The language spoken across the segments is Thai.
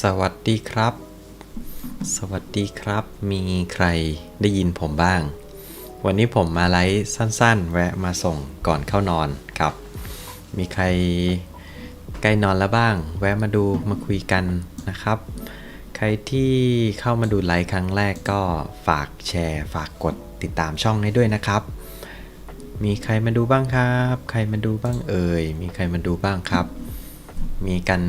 สวัสดีครับ สวัสดีครับ มีใครได้ยินผมบ้าง วันนี้ผมมาไลฟ์สั้นๆ แวะมาส่งก่อนเข้านอนครับ มีใครใกล้นอนแล้วบ้าง แวะมาดูมาคุยกันนะครับ ใครที่เข้ามาดูไลฟ์ครั้งแรกก็ฝากแชร์ ฝากกดติดตามช่องให้ด้วยนะครับ มีใครมาดูบ้างครับ ใครมาดูบ้างเอ่ย มีใครมาดูบ้างครับมีกัน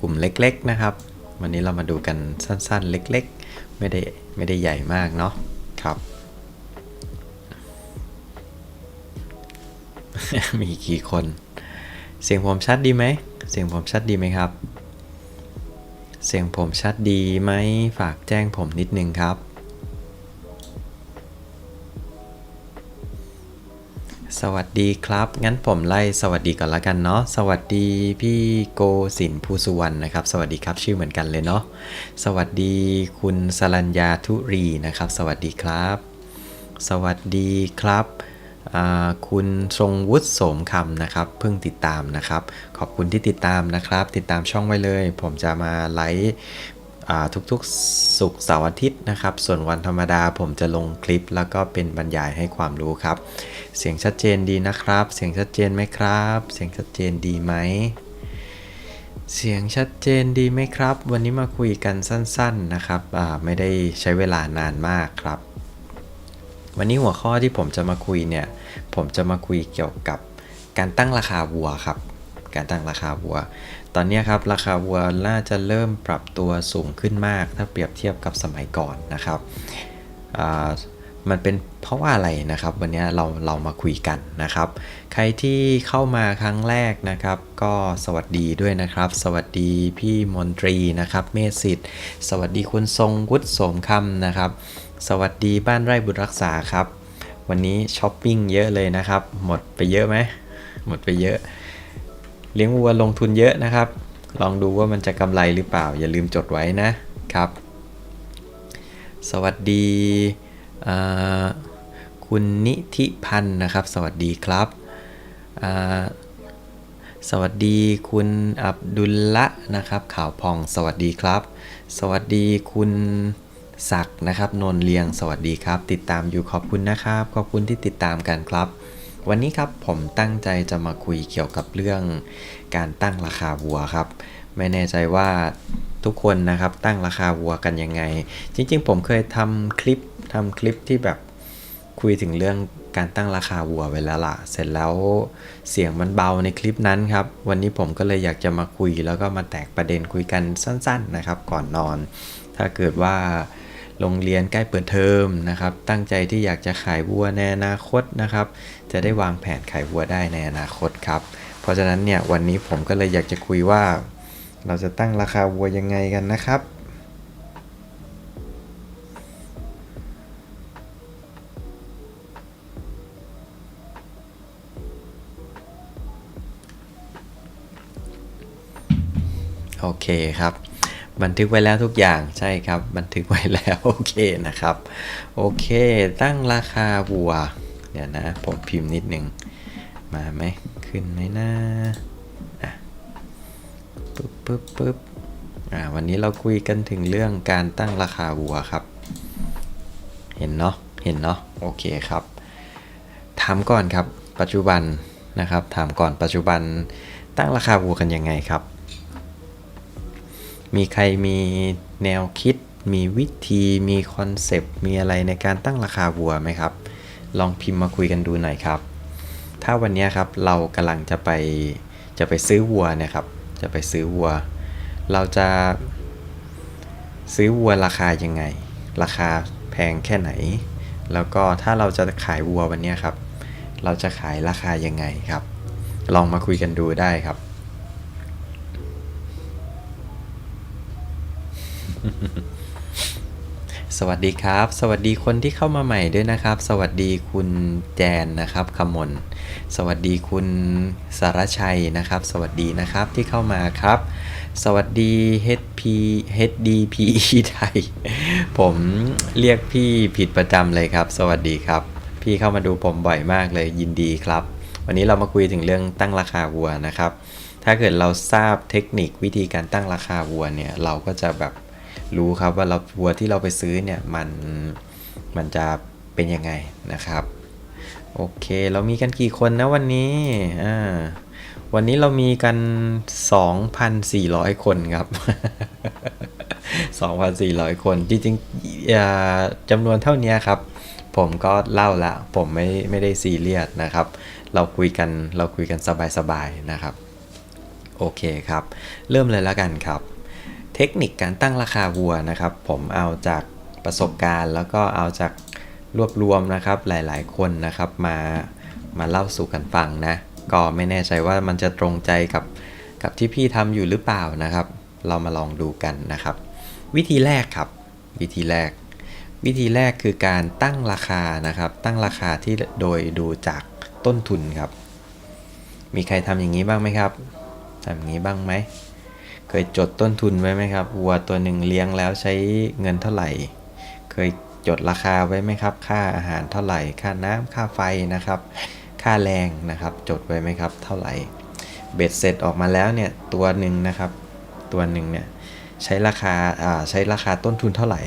กลุ่มเล็กๆนะครับ วันนี้เรามาดูกันสั้นๆ เล็กๆ ไม่ได้ไม่ได้ใหญ่มากเนาะครับ มีกี่คน เสียงผมชัดดีไหม เสียงผมชัดดีไหมครับ เสียงผมชัดดีไหมฝากแจ้งผมนิดนึงครับ วัสดีครับ งั้นผมไล่สวัสดีก่อนละกันเนาะ สวัสดีพี่โกสินภูสุวรรณนะครับ สวัสดีครับชื่อเหมือนกันเลยเนาะ สวัสดีคุณสรัญญาทุรีนะครับ สวัสดีครับ สวัสดีครับคุณทรงวุฒิโสมคำนะครับเพิ่งติดตามนะครับ ขอบคุณที่ติดตามนะครับ ติดตามช่องไว้เลย ผมจะมาไลฟ์อ่ ทุกๆศุกร์เสาร์อาทิตย์นะครับ ส่วนวันธรรมดาผมจะลงคลิป แล้วก็เป็นบรรยายให้ความรู้ครับ เสียงชัดเจนดีนะครับ เสียงชัดเจนไหมครับ เสียงชัดเจนดีไหม เสียงชัดเจนดีไหมครับ วันนี้มาคุยกันสั้น ๆนะครับไม่ได้ใช้เวลานานมากครับ วันนี้หัวข้อที่ผมจะมาคุยเนี่ย ผมจะมาคุยเกี่ยวกับการตั้งราคาวัวครับ การตั้งราคาวัว ตอนนี้ครับราคาวัวน่าจะเริ่มปรับตัวสูงขึ้นมาก ถ้าเปรียบเทียบกับสมัยก่อนนะครับมันเป็นเพราะว่าอะไรนะครับ วันนี้เราเรามาคุยกันนะครับ ใครที่เข้ามาครั้งแรกนะครับ ก็สวัสดีด้วยนะครับ สวัสดีพี่มนตรีนะครับ เมสิทธิ์สวัสดีคุณทรงวุฒิสมคำนะครับ สวัสดีบ้านไร่บุตรรักษาครับ วันนี้ช้อปปิ้งเยอะเลยนะครับ หมดไปเยอะไหมหมดไปเยอะ เลี้ยงวัวลงทุนเยอะนะครับ ลองดูว่ามันจะกำไรหรือเปล่า อย่าลืมจดไว้นะครับ สวัสดีคุณนิธิพันธ์นะครับ สวัสดีครับสวัสดีคุณอับดุลละนะครับ ข่าวพองสวัสดีครับ สวัสดีคุณศักด์นะครับนนเลียงสวัสดีครับ ติดตามอยู่ขอบคุณนะครับ ขอบคุณที่ติดตามกันครับ วันนี้ครับผมตั้งใจจะมาคุยเกี่ยวกับเรื่องการตั้งราคาวัวครับ ไม่แน่ใจว่าทุกคนนะครับตั้งราคาวัวกันยังไง จริงๆ ผมเคยทำคลิปทำคลิปที่แบบคุยถึงเรื่องการตั้งราคาวัวไว้แล้วล่ะ เสร็จแล้วเสียงมันเบาในคลิปนั้นครับ วันนี้ผมก็เลยอยากจะมาคุยแล้วก็มาแตกประเด็นคุยกันสั้น ๆนะครับ ก่อนนอน ถ้าเกิดว่า โรงเรียนใกล้เปิดเทอมนะครับ ตั้งใจที่อยากจะขายวัวในอนาคตนะครับ จะได้วางแผนขายวัวได้ในอนาคตครับ เพราะฉะนั้นเนี่ยวันนี้ผมก็เลยอยากจะคุยว่า เราจะตั้งราคาวัวยังไงกันนะครับโอเคครับ บันทึกไว้แล้วทุกอย่างใช่ครับ บันทึกไว้แล้วโอเคนะครับ โอเค ตั้งราคาวัว เดี๋ยวนะ ผมพิมพ์นิดนึง มาไหมขึ้นไหมนะอะปึ๊บปึ๊บปึ๊บอ่าวันนี้เราคุยกันถึงเรื่องการตั้งราคาวัวครับ เห็นเนาะเห็นเนาะโอเคครับ ถามก่อนครับปัจจุบันนะครับ ถามก่อนปัจจุบันตั้งราคาวัวกันยังไงครับ มีใครมีแนวคิด มีวิธี มีคอนเซปต์ มีอะไรในการตั้งราคาวัวไหมครับ ลองพิมพ์มาคุยกันดูหน่อยครับ ถ้าวันนี้ครับเรากำลังจะไปจะไปซื้อวัวเนะครับ จะไปซื้อวัว เราจะซื้อวัวราคายังไง ราคาแพงแค่ไหน แล้วก็ถ้าเราจะขายวัววันนี้ครับ เราจะขายราคายังไงครับ ลองมาคุยกันดูได้ครับ สวัสดีครับ สวัสดีคนที่เข้ามาใหม่ด้วยนะครับ สวัสดีคุณแจนนะครับคำมนสวัสดีคุณสารชัยนะครับ สวัสดีนะครับที่เข้ามาครับ สวัสดี HP HDP ไทย ผมเรียกพี่ผิดประจำเลยครับ สวัสดีครับ พี่เข้ามาดูผมบ่อยมากเลยยินดีครับ วันนี้เรามาคุยถึงเรื่องตั้งราคาวัวนะครับ ถ้าเกิดเราทราบเทคนิควิธีการตั้งราคาวัวเนี่ยเราก็จะแบบ รู้ครับว่าเราวัวที่เราไปซื้อเนี่ยมันมันจะเป็นยังไงนะครับ โอเคเรามีกันกี่คนนะวันนี้อ่าวันนี้เรามีกัน 2,400 คนครับ 2,400 คน จริงๆจำนวนเท่านี้ครับ ผมก็เล่าละ ผมไม่ไม่ได้ซีเรียสนะครับ เราคุยกันเราคุยกันสบายๆนะครับ โอเคครับ เริ่มเลยแล้วกันครับ เทคนิคการตั้งราคาวัวนะครับ ผมเอาจากประสบการณ์ แล้วก็เอาจากรวบรวมนะครับหลายๆ คนนะครับมามาเล่าสู่กันฟังนะ ก็ไม่แน่ใจว่ามันจะตรงใจกับกับที่พี่ทำอยู่หรือเปล่านะครับ เรามาลองดูกันนะครับ วิธีแรกครับ วิธีแรก วิธีแรกคือการตั้งราคานะครับ ตั้งราคาที่โดยดูจากต้นทุนครับ มีใครทำอย่างนี้บ้างไหมครับทำอย่างนี้บ้างไหม เคยจดต้นทุนไว้ไหมครับวัวตัวหนึ่งเลี้ยงแล้วใช้เงินเท่าไหร่ เคยจดราคาไว้ไหมครับ ค่าอาหารเท่าไหร่ ค่าน้ำค่าไฟนะครับ ค่าแรงนะครับ จดไว้ไหมครับ เท่าไหร่ เบ็ดเสร็จออกมาแล้วเนี่ยตัวหนึ่งนะครับ ตัวหนึ่งเนี่ยใช้ราคาอ่าใช้ราคาต้นทุนเท่าไหร่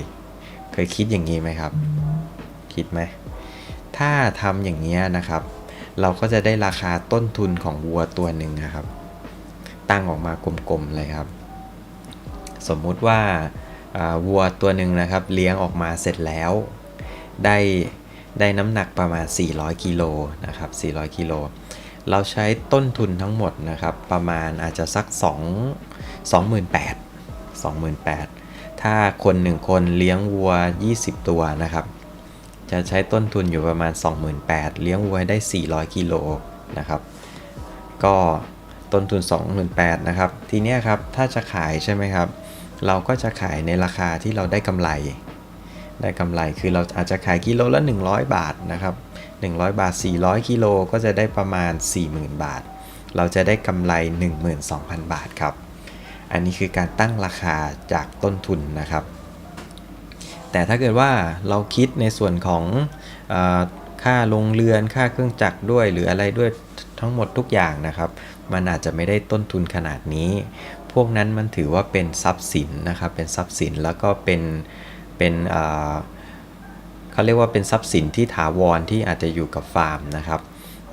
เคยคิดอย่างนี้ไหมครับ คิดไหมถ้าทำอย่างนี้ยนะครับ เราก็จะได้ราคาต้นทุนของวัวตัวหนึ่งนะครับ ตั้งออกมากลมๆเลยครับ สมมุติว่าวัวตัวหนึ่งนะครับเลี้ยงออกมาเสร็จแล้ว ได้ได้น้ำหนักประมาณ 400กิโลนะครับ 400กิโลเราใช้ต้นทุนทั้งหมดนะครับ ประมาณอาจจะสัก 2 28,000 28,000 ถ้าคนหนึ่งคนเลี้ยงวัว 20 ตัวนะครับ จะใช้ต้นทุนอยู่ประมาณ 28,000 เลี้ยงวัวได้ 400 กิโลนะครับ ก็ ต้นทุน 28,000นะครับ ทีนี้ครับถ้าจะขายใช่ไหมครับ เราก็จะขายในราคาที่เราได้กำไร ได้กำไรคือเราอาจจะขายกิโลละ 100 บาทนะครับ 100 บาท 400 กิโลก็จะได้ประมาณ 40,000 บาท เราจะได้กำไร 12,000 บาทครับ อันนี้คือการตั้งราคาจากต้นทุนนะครับ แต่ถ้าเกิดว่าเราคิดในส่วนของอค่าลงเรือนค่าเครื่องจักรด้วยหรืออะไรด้วยทั้งหมดทุกอย่างนะครับ มันอาจจะไม่ได้ต้นทุนขนาดนี้ พวกนั้นมันถือว่าเป็นทรัพย์สินนะครับ เป็นทรัพย์สินแล้วก็เป็นเป็นเขาเรียกว่าเป็นทรัพย์สินที่ถาวรที่อาจจะอยู่กับฟาร์มนะครับ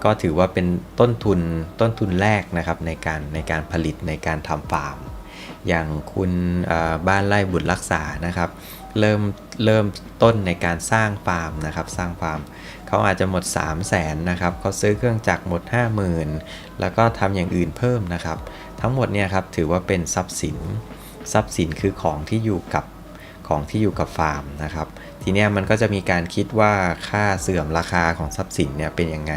ก็ถือว่าเป็นต้นทุนต้นทุนแรกนะครับในการในการผลิตในการทำฟาร์ม อย่างคุณบ้านไร่บุตรรักษานะครับ เริ่มเริ่มต้นในการสร้างฟาร์มนะครับ สร้างฟาร์ม เขาอาจจะหมด 3 0 0แสนนะครับเขาซื้อเครื่องจักรหมด 50,000 แล้วก็ทำอย่างอื่นเพิ่มนะครับ ทั้งหมดเนี่ยครับถือว่าเป็นทรัพย์สิน ทรัพย์สินคือของที่อยู่กับของที่อยู่กับฟาร์มนะครับ ทีนี้มันก็จะมีการคิดว่าค่าเสื่อมราคาของทรัพย์สินเนี่ยเป็นยังไง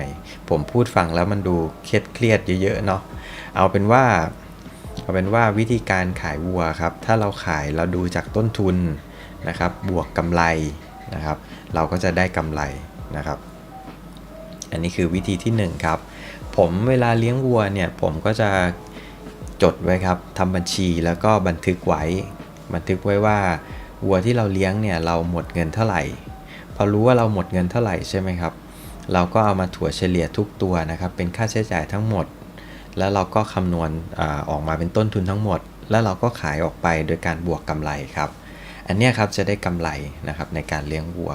ผมพูดฟังแล้วมันดูเครียดเครียดเยอะๆเนาะ เอาเป็นว่าเอาเป็นว่าวิธีการขายวัวครับ ถ้าเราขายเราดูจากต้นทุนนะครับ บวกกำไรนะครับ เราก็จะได้กำไร นะครับ อันนี้คือวิธีที่ 1 ครับ ผมเวลาเลี้ยงวัวเนี่ยผมก็จะจดไว้ครับทำบัญชีแล้วก็บันทึกไว้ บันทึกไว้ว่าวัวที่เราเลี้ยงเนี่ยเราหมดเงินเท่าไหร่ พอรู้ว่าเราหมดเงินเท่าไหร่ใช่ไหมครับ เราก็เอามาถั่วเฉลี่ยทุกตัวนะครับ เป็นค่าใช้จ่ายทั้งหมด แล้วเราก็คำนวณอออกมาเป็นต้นทุนทั้งหมด แล้วเราก็ขายออกไปโดยการบวกกำไรครับ อันนี้ครับจะได้กำไรนะครับในการเลี้ยงวัว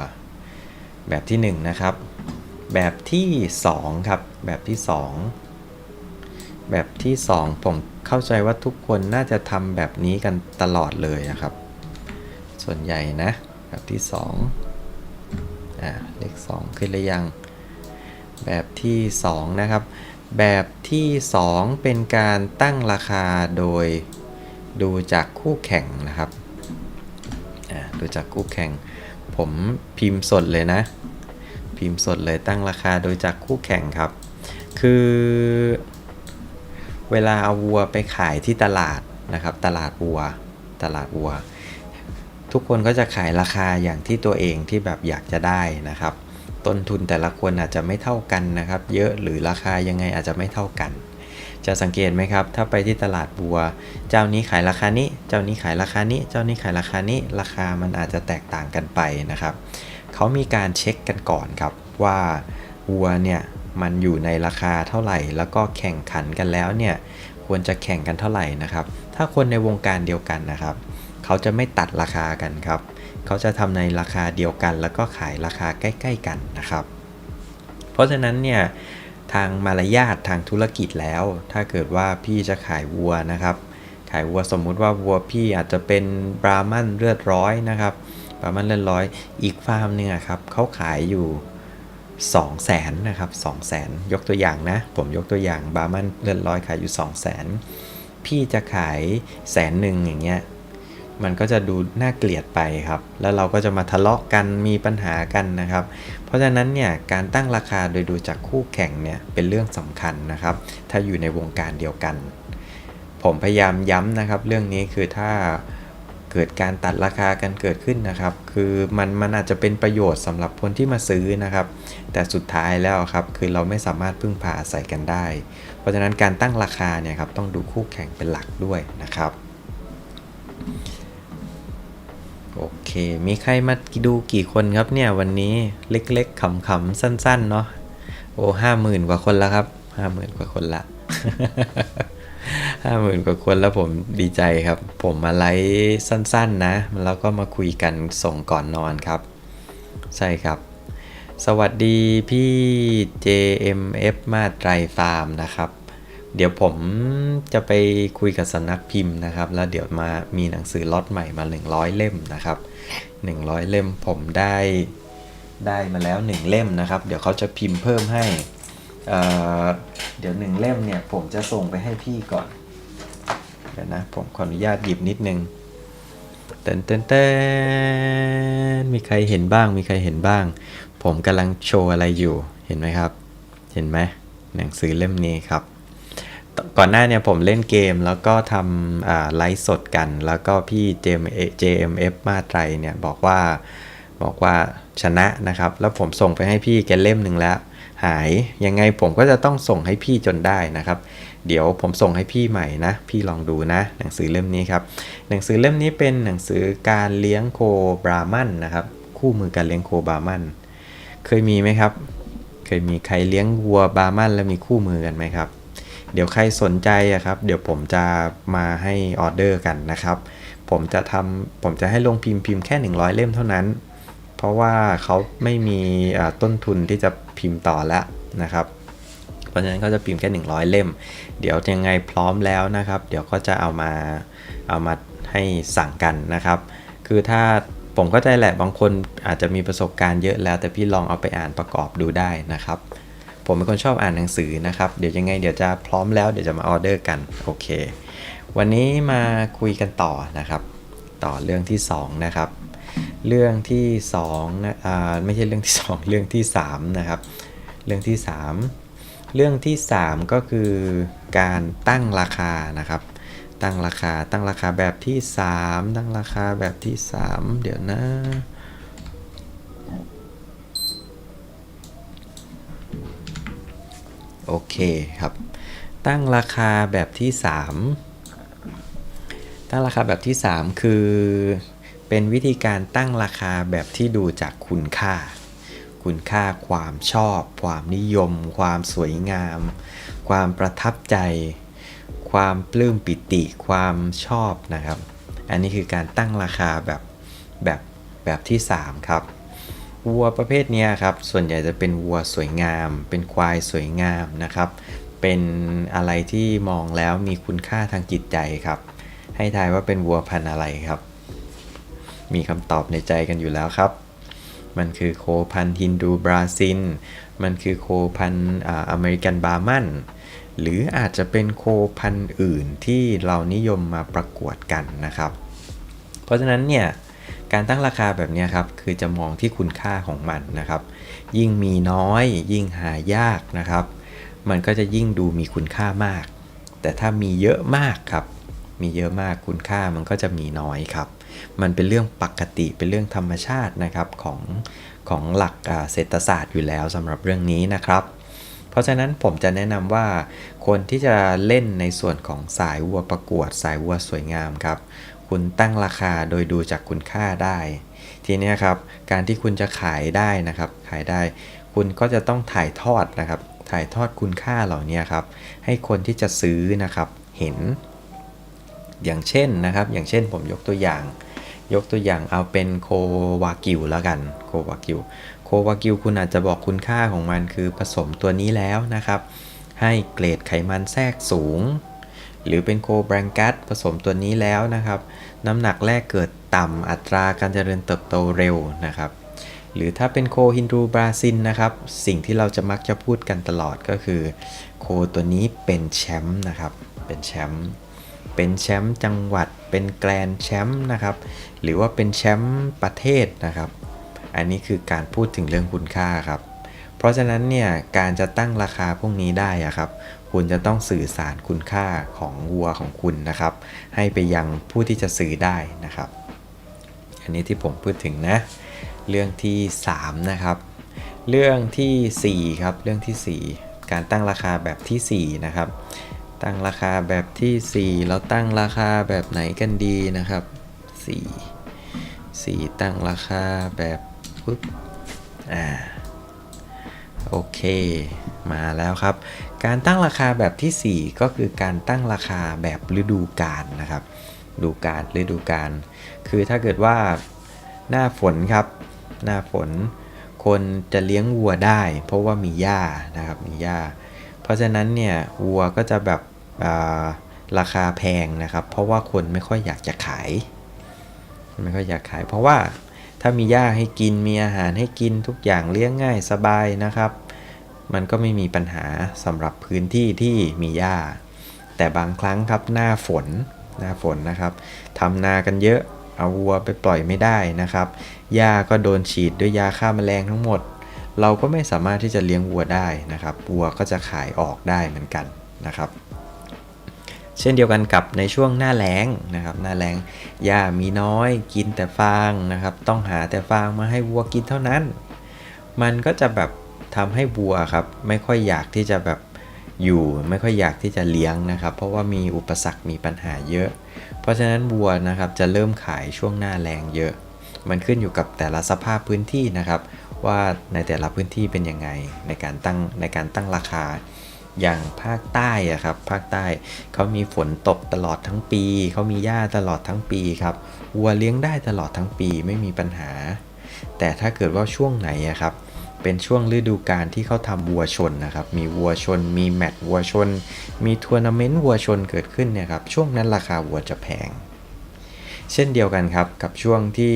แบบที่1นงนะครับ แบบที่ 2 ครับ แบบที่ 2 แบบที่ 2 ผมเข้าใจว่าทุกคนน่าจะทำแบบนี้กันตลอดเลยนะครับ ส่วนใหญ่นะ แบบที่ 2 อ่า เลข 2 ขึ้นหรือยัง แบบที่ 2 นะครับ แบบที่ 2 เป็นการตั้งราคาโดยดูจากคู่แข่งนะครับ อ่า ดูจากคู่แข่ง ผมพิมพ์สดเลยนะ พิมพ์สดเลยตั้งราคาโดยจากคู่แข่งครับ คือเวลาเอาวัวไปขายที่ตลาดนะครับ ตลาดวัว ตลาดวัว ทุกคนก็จะขายราคาอย่างที่ตัวเองที่แบบอยากจะได้นะครับ ต้นทุนแต่ละคนอาจจะไม่เท่ากันนะครับ เยอะหรือราคายังไงอาจจะไม่เท่ากัน จะสังเกตไหมครับ ถ้าไปที่ตลาดบัว เจ้านี้ขายราคานี้ เจ้านี้ขายราคานี้ เจ้านี้ขายราคานี้ ราคามันอาจจะแตกต่างกันไปนะครับ เขามีการเช็คกันก่อนครับว่าวัวเนี่ยมันอยู่ในราคาเท่าไหร่ แล้วก็แข่งขันกันแล้วเนี่ยควรจะแข่งกันเท่าไหร่นะครับ ถ้าคนในวงการเดียวกันนะครับ เขาจะไม่ตัดราคากันครับ เขาจะทำในราคาเดียวกัน แล้วก็ขายราคาใกล้ ๆ กันนะครับ เพราะฉะนั้นเนี่ย ทางมารยาททางธุรกิจแล้ว ถ้าเกิดว่าพี่จะขายวัวนะครับ ขายวัวสมมุติว่าวัวพี่อาจจะเป็นบราหมันเลือดร้อยนะครับบราหมันเลือดร้อย อีกฟาร์มหนึงครับเขาขายอยู่2 0 0แสนนะครับ2 0 0แสนยกตัวอย่างนะ ผมยกตัวอย่างบราหมันเลือดร้อยขายอยู่ 2 0 0แสนพี่จะขายแสนหนึ่งอย่างเงี้ย มันก็จะดูน่าเกลียดไปครับ แล้วเราก็จะมาทะเลาะกันมีปัญหากันนะครับ เพราะฉะนั้นเนี่ยการตั้งราคาโดยดูจากคู่แข่งเนี่ยเป็นเรื่องสำคัญนะครับ ถ้าอยู่ในวงการเดียวกัน ผมพยายามย้ำนะครับ เรื่องนี้คือถ้าเกิดการตัดราคากันเกิดขึ้นนะครับ คือมันมันอาจจะเป็นประโยชน์สำหรับคนที่มาซื้อนะครับ แต่สุดท้ายแล้วครับคือเราไม่สามารถพึ่งพาอาศัยกันได้ เพราะฉะนั้นการตั้งราคาเนี่ยครับต้องดูคู่แข่งเป็นหลักด้วยนะครับ โอเค มีใครมาดูกี่คนครับเนี่ยวันนี้เล็กๆขำๆสั้นๆเนาะโอ้ห้าหมื่นกว่าคนแล้วครับห้าหมื่นกว่าคนละห้าหมื่นกว่าคนแล้วผมดีใจครับ ผมมาไลฟ์สั้นๆนะ แล้วก็มาคุยกันส่งก่อนนอนครับ ใช่ครับ สวัสดีพี่ JMF มาตรฟาร์มนะครับ เดี๋ยวผมจะไปคุยกับสำนักพิมพ์นะครับ แล้วเดี๋ยวมามีหนังสือล็อตใหม่มา 100 เล่มนะครับ 100 เล่มผมได้ได้มาแล้ว 1 เล่มนะครับ เดี๋ยวเขาจะพิมพ์เพิ่มให้เเดี๋ยว 1 เล่มเนี่ยผมจะส่งไปให้พี่ก่อนเดี๋ยวนะผมขออนุญาตหยิบนิดนึงเต้นเต้นเต้นมีใครเห็นบ้าง มีใครเห็นบ้าง ผมกำลังโชว์อะไรอยู่เห็นไหมครับ เห็นไหมหนังสือเล่มนี้ครับ ก่อนหน้าเนี่ยผมเล่นเกมแล้วก็ทำไลฟ์สดกัน แล้วก็พี่ JM JMF มาไตรเนี่ยบอกว่าบอกว่าชนะนะครับ แล้วผมส่งไปให้พี่แกเล่มหนึ่งแล้ว หายยังไงผมก็จะต้องส่งให้พี่จนได้นะครับ เดี๋ยวผมส่งให้พี่ใหม่นะ พี่ลองดูนะ หนังสือเล่มนี้ครับ หนังสือเล่มนี้เป็นหนังสือการเลี้ยงโคบรามันนะครับ คู่มือการเลี้ยงโคบรามัน เคยมีไหมครับ เคยมีใครเลี้ยงวัวบรามันแล้วมีคู่มือกันไหมครับ เดี๋ยวใครสนใจอะครับ เดี๋ยวผมจะมาให้ออเดอร์กันนะครับ ผมจะทำผมจะให้ลงพิมพ์พิมพ์แค่ 100 เล่มเท่านั้น เพราะว่าเขาไม่มีต้นทุนที่จะพิมพ์ต่อแล้วนะครับเพราะฉะนั้นเขาจะพิมพ์แค่ 100 เล่ม เดี๋ยวยังไงพร้อมแล้วนะครับ เดี๋ยวก็จะเอามาเอามาให้สั่งกันนะครับ คือถ้าผมก็ใจแหละบางคนอาจจะมีประสบการณ์เยอะแล้ว แต่พี่ลองเอาไปอ่านประกอบดูได้นะครับ ผมเป็นคนชอบอ่านหนังสือนะครับ เดี๋ยวยังไงเดี๋ยวจะพร้อมแล้วเดี๋ยวจะมาออเดอร์กัน โอเค วันนี้มาคุยกันต่อนะครับ ต่อเรื่องที่ 2 นะครับ เรื่องที่2นะอ่าไม่ใช่เรื่องที่ 2 เรื่องที่ 3 นะครับ เรื่องที่ 3 เรื่องที่ 3 ก็คือการตั้งราคานะครับ ตั้งราคาตั้งราคาแบบที่ 3 ตั้งราคาแบบที่ 3 เดี๋ยวนะ โอเคครับ ตั้งราคาแบบที่ 3 ตั้งราคาแบบที่ 3 คือ เป็นวิธีการตั้งราคาแบบที่ดูจากคุณค่า คุณค่าความชอบ ความนิยม ความสวยงาม ความประทับใจ ความปลื้มปิติ ความชอบนะครับ อันนี้คือการตั้งราคาแบบแบบแบบที่ 3 ครับ วัวประเภทนี้ครับ ส่วนใหญ่จะเป็นวัวสวยงาม เป็นควายสวยงามนะครับ เป็นอะไรที่มองแล้วมีคุณค่าทางจิตใจครับ ให้ทายว่าเป็นวัวพันธุ์อะไรครับ มีคำตอบในใจกันอยู่แล้วครับ มันคือโคพันธุ์ฮินดูบราซิลมันคือโคพันธุ์อ่าอเมริกันบาร์มันหรืออาจจะเป็นโคพันธุ์อื่นที่เรานิยมมาประกวดกันนะครับ เพราะฉะนั้นเนี่ย การตั้งราคาแบบนี้ครับ คือจะมองที่คุณค่าของมันนะครับ ยิ่งมีน้อย ยิ่งหายากนะครับ มันก็จะยิ่งดูมีคุณค่ามาก แต่ถ้ามีเยอะมากครับ มีเยอะมากคุณค่ามันก็จะมีน้อยครับ มันเป็นเรื่องปกติเป็นเรื่องธรรมชาตินะครับของของหลักอ่าเศรษฐศาสตร์อยู่แล้วสำหรับเรื่องนี้นะครับ เพราะฉะนั้นผมจะแนะนำว่าคนที่จะเล่นในส่วนของสายวัวประกวด สายวัวสวยงามครับ คุณตั้งราคาโดยดูจากคุณค่าได้ ทีนี้ครับการที่คุณจะขายได้นะครับ ขายได้ คุณก็จะต้องถ่ายทอดนะครับ ถ่ายทอดคุณค่าเหล่านี้ครับ ให้คนที่จะซื้อนะครับเห็น อย่างเช่นนะครับ อย่างเช่นผมยกตัวอย่าง ยกตัวอย่างเอาเป็นโควากิวแล้วกันโควากิวโควากิวคุณอาจจะบอกคุณค่าของมันคือผสมตัวนี้แล้วนะครับ ให้เกรดไขมันแทรกสูง หรือเป็นโคแบรงกัสผสมตัวนี้แล้วนะครับ น้ำหนักแรกเกิดต่ำอัตราการเจริญเติบโตเร็วนะครับ หรือถ้าเป็นโคฮินดูบราซินนะครับ สิ่งที่เราจะมักจะพูดกันตลอดก็คือ โคตัวนี้เป็นแชมป์นะครับ เป็นแชมป์เป็นแชมป์จังหวัด เป็นแกรนแชมป์นะครับ หรือว่าเป็นแชมป์ประเทศนะครับ อันนี้คือการพูดถึงเรื่องคุณค่าครับ เพราะฉะนั้นเนี่ยการจะตั้งราคาพวกนี้ได้อะครับ คุณจะต้องสื่อสารคุณค่าของวัวของคุณนะครับ ให้ไปยังผู้ที่จะซื้อได้นะครับ อันนี้ที่ผมพูดถึงนะ เรื่องที่ 3 นะครับ เรื่องทีสี่4 ครับ เรื่องทีสี่ 4 การตั้งราคาแบบทีสี่ 4 นะครับ ตั้งราคาแบบที่ 4 เราตั้งราคาแบบไหนกันดีนะครับ 4 4 ตั้งราคาแบบปุ๊บ อ่า โอเค มาแล้วครับ การตั้งราคาแบบที่ 4 ก็คือการตั้งราคาแบบฤดูกาลนะครับฤดูกาลฤดูกาลคือถ้าเกิดว่าหน้าฝนครับ หน้าฝนคนจะเลี้ยงวัวได้ เพราะว่ามีหญ้านะครับมีหญ้า เพราะฉะนั้นเนี่ยวัวก็จะแบบาราคาแพงนะครับ เพราะว่าคนไม่ค่อยอยากจะขาย ไม่ค่อยอยากขาย เพราะว่าถ้ามีหญ้าให้กินมีอาหารให้กินทุกอย่างเลี้ยงง่ายสบายนะครับ มันก็ไม่มีปัญหาสำหรับพื้นที่ที่มีหญ้า แต่บางครั้งครับหน้าฝนหน้าฝนนะครับทำนากันเยอะเอาวัวไปปล่อยไม่ได้นะครับหญ้าก็โดนฉีดด้วยยาฆ่าแมลงทั้งหมด เราก็ไม่สามารถที่จะเลี้ยงวัวได้นะครับวัวก็จะขายออกได้เหมือนกันนะครับ เช่นเดียวกันกับในช่วงหน้าแล้งนะครับหน้าแล้งหญ้ามีน้อยกินแต่ฟางนะครับ ต้องหาแต่ฟางมาให้วัวกินเท่านั้น มันก็จะแบบ ทำให้วัวครับไม่ค่อยอยากที่จะแบบอยู่ไม่ค่อยอยากที่จะเลี้ยงนะครับ เพราะว่ามีอุปสรรคมีปัญหาเยอะ เพราะฉะนั้นวัวนะครับจะเริ่มขายช่วงหน้าแรงเยอะ มันขึ้นอยู่กับแต่ละสภาพพื้นที่นะครับ ว่าในแต่ละพื้นที่เป็นยังไงในการตั้งในการตั้งราคา อย่างภาคใต้อะครับภาคใต้เขามีฝนตกตลอดทั้งปีเขามีหญ้าตลอดทั้งปีครับวัวเลี้ยงได้ตลอดทั้งปีไม่มีปัญหา แต่ถ้าเกิดว่าช่วงไหนอะครับ เป็นช่วงฤดูกาลที่เขาทำวัวชนนะครับ มีวัวชน มีแมตช์วัวชน มีทัวร์นาเมนต์วัวชนเกิดขึ้นเนี่ยครับ ช่วงนั้นราคาวัวจะแพง เช่นเดียวกันครับกับช่วงที่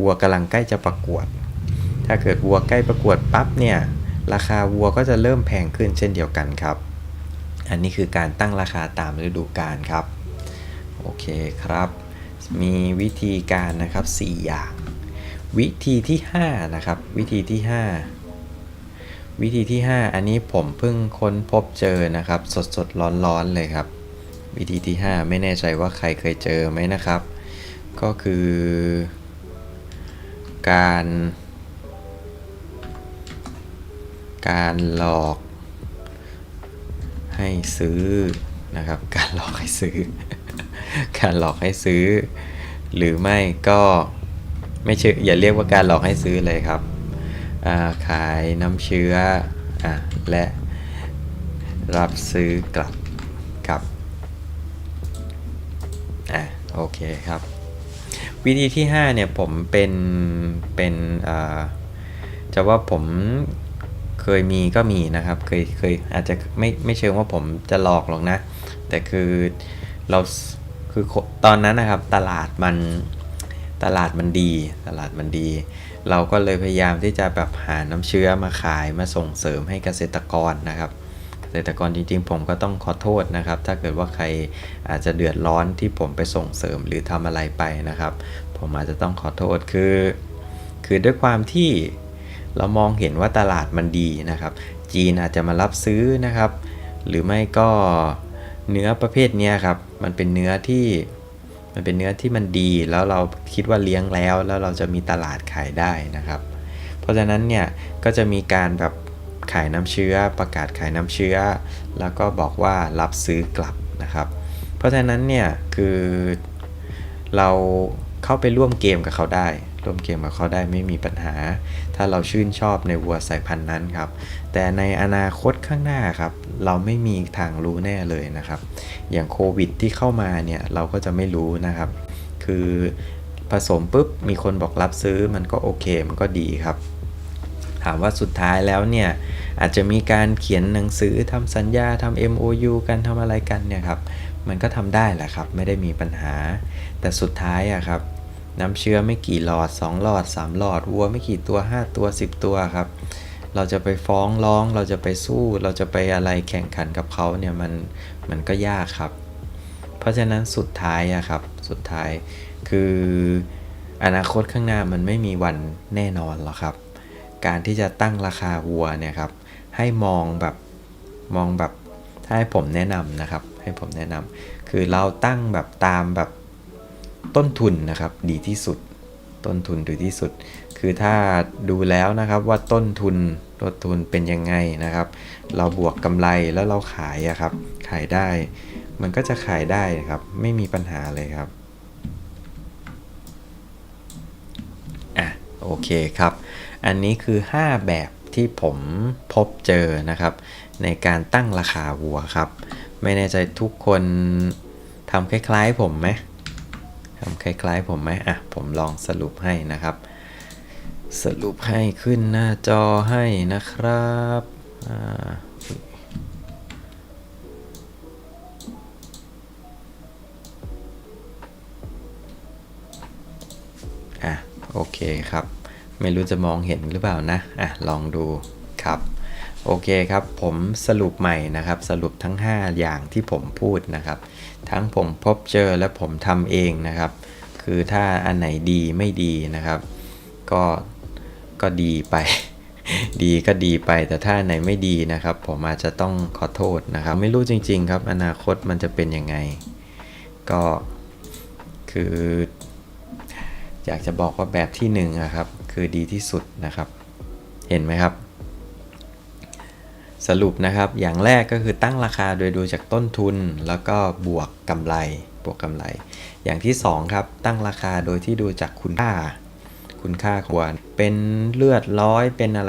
วัวกำลังใกล้จะประกวด ถ้าเกิดวัวใกล้ประกวดปั๊บเนี่ยราคาวัวก็จะเริ่มแพงขึ้นเช่นเดียวกันครับ อันนี้คือการตั้งราคาตามฤดูกาลครับ โอเคครับ มีวิธีการนะครับ 4 อย่าง วิธีที่ 5 นะครับ วิธีที่ 5 วิธีที่ 5 อันนี้ผมเพิ่งค้นพบเจอนะครับ สดสดร้อนร้อนๆเลยครับ วิธีที่ 5 ไม่แน่ใจว่าใครเคยเจอไหมนะครับ ก็คือ การ การหลอกให้ซื้อนะครับ การหลอกให้ซื้อ การหลอกให้ซื้อ หรือไม่ก็ ไม่เชื่ออย่าเรียกว่าการหลอกให้ซื้อเลยครับาขายน้ำเชื้ออและรับซื้อกลับครับอะโอเคครับ วิธีที่ 5 เนี่ยผมเป็นเป็นจะว่าผมเคยมีก็มีนะครับ เคยเคยอาจจะไม่ไม่เชิงว่าผมจะหลอกหรอกนะ แต่คือเราคือตอนนั้นนะครับตลาดมัน ตลาดมันดี ตลาดมันดี เราก็เลยพยายามที่จะแบบหาน้ำเชื้อมาขายมาส่งเสริมให้เกษตรกรนะครับ เกษตรกรจริง ๆ ผมก็ต้องขอโทษนะครับ ถ้าเกิดว่าใครอาจจะเดือดร้อนที่ผมไปส่งเสริมหรือทำอะไรไปนะครับ ผมอาจจะต้องขอโทษคือ คือด้วยความที่เรามองเห็นว่าตลาดมันดีนะครับ จีนอาจจะมารับซื้อนะครับ หรือไม่ก็เนื้อประเภทนี้ครับ มันเป็นเนื้อที่ มันเป็นเนื้อที่มันดีแล้วเราคิดว่าเลี้ยงแล้ว แล้วเราจะมีตลาดขายได้นะครับ เพราะฉะนั้นเนี่ยก็จะมีการแบบขายน้ำเชื้อ ประกาศขายน้ำเชื้อ แล้วก็บอกว่ารับซื้อกลับนะครับ เพราะฉะนั้นเนี่ยคือเราเข้าไปร่วมเกมกับเขาได้ ร่วมเกมกับเขาได้ไม่มีปัญหา ถ้าเราชื่นชอบในวัวสายพันธุ์นั้นครับ แต่ในอนาคตข้างหน้าครับ เราไม่มีทางรู้แน่เลยนะครับ อย่างโควิดที่เข้ามาเนี่ยเราก็จะไม่รู้นะครับ คือผสมปุ๊บมีคนบอกรับซื้อมันก็โอเคมันก็ดีครับ ถามว่าสุดท้ายแล้วเนี่ยอาจจะมีการเขียนหนังสือทำสัญญาทำ MOU กันทำอะไรกันเนี่ยครับมันก็ทำได้แหละครับ ไม่ได้มีปัญหา แต่สุดท้ายอะครับ น้ำเชื้อไม่กี่หลอด 2 หลอด 3 หลอดวัวไม่กี่ตัว 5 ตัว 10 ตัวครับ เราจะไปฟ้องร้องเราจะไปสู้ เราจะไปอะไรแข่งขันกับเขาเนี่ยมันมันก็ยากครับ เพราะฉะนั้นสุดท้ายอะครับสุดท้ายคืออนาคตข้างหน้ามันไม่มีวันแน่นอนหรอกครับ การที่จะตั้งราคาวัวเนี่ยครับให้มองแบบมองแบบถ้าให้ผมแนะนำนะครับ ให้ผมแนะนำคือเราตั้งแบบตามแบบ ต้นทุนนะครับดีที่สุด ต้นทุนดีที่สุด คือถ้าดูแล้วนะครับว่าต้นทุนต้นทุนเป็นยังไงนะครับ เราบวกกำไรแล้วเราขายอะครับ ขายได้ มันก็จะขายได้ครับ ไม่มีปัญหาเลยครับอะโอเคครับ อันนี้คือ 5 แบบที่ผมพบเจอนะครับ ในการตั้งราคาวัวครับ ไม่แน่ใจทุกคนทำคล้ายๆผมไหม ทำคล้ายๆ ผมไหมอะ ผมลองสรุปให้นะครับ สรุปให้ขึ้นหน้าจอให้นะครับอ่าอะ โอเคครับ ไม่รู้จะมองเห็นหรือเปล่านะ อะ ลองดูครับ โอเคครับผมสรุปใหม่นะครับ สรุปทั้ง 5 อย่างที่ผมพูดนะครับ ทั้งผมพบเจอและผมทำเองนะครับ คือถ้าอันไหนดีไม่ดีนะครับ ก็ก็ดีไป ดีก็ดีไปแต่ถ้าไหนไม่ดีนะครับ ผมอาจจะต้องขอโทษนะครับ ไม่รู้จริง ๆ ครับ อนาคตมันจะเป็นยังไง ก็คือ อยากจะบอกว่าแบบที่หนึ่งอะครับ คือดีที่สุดนะครับ เห็นไหมครับ สรุปนะครับ อย่างแรกก็คือตั้งราคาโดยดูจากต้นทุน แล้วก็บวกกำไร บวกกำไร อย่างที่สองครับตั้งราคาโดยที่ดูจากคุณค่า คุณค่าควรเป็นเลือดร้อยเป็นอะไร